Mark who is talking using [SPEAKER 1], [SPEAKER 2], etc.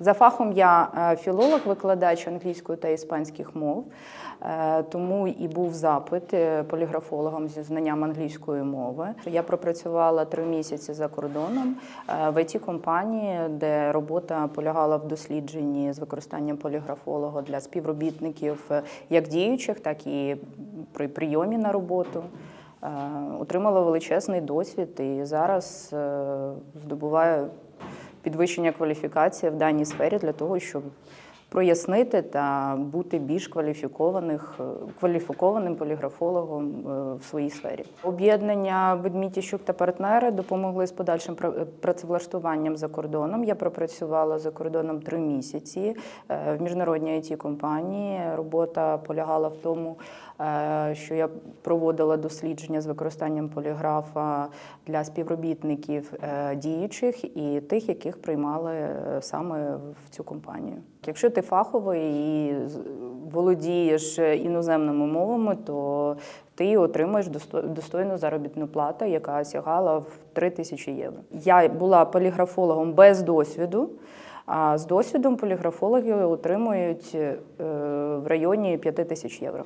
[SPEAKER 1] За фахом я е, філолог, викладач англійської та іспанських мов, е, тому і був запит е, поліграфологом зі знанням англійської мови. Я пропрацювала три місяці за кордоном в it компанії, де робота полягала в дослідженні з використанням поліграфолога для співробітників як діючих, так і при прийомі на роботу. Отримала величезний досвід і зараз здобуваю підвищення кваліфікації в даній сфері для того, щоб прояснити та бути більш кваліфікованих, е, кваліфікованим поліграфологом е, в своїй сфері. Об'єднання Ведмітіщук та партнери допомогли з подальшим пра- працевлаштуванням за кордоном. Я пропрацювала за кордоном три місяці е, в міжнародній it компанії. Робота полягала в тому, е, що я проводила дослідження з використанням поліграфа для співробітників е, діючих і тих, яких приймали е, саме в цю компанію. Якщо ти фаховий і володієш іноземними мовами, то ти отримаєш достойну заробітну плату, яка сягала в 3 тисячі євро. Я була поліграфологом без досвіду. А з досвідом поліграфологи отримують е, в районі 5 тисяч євро.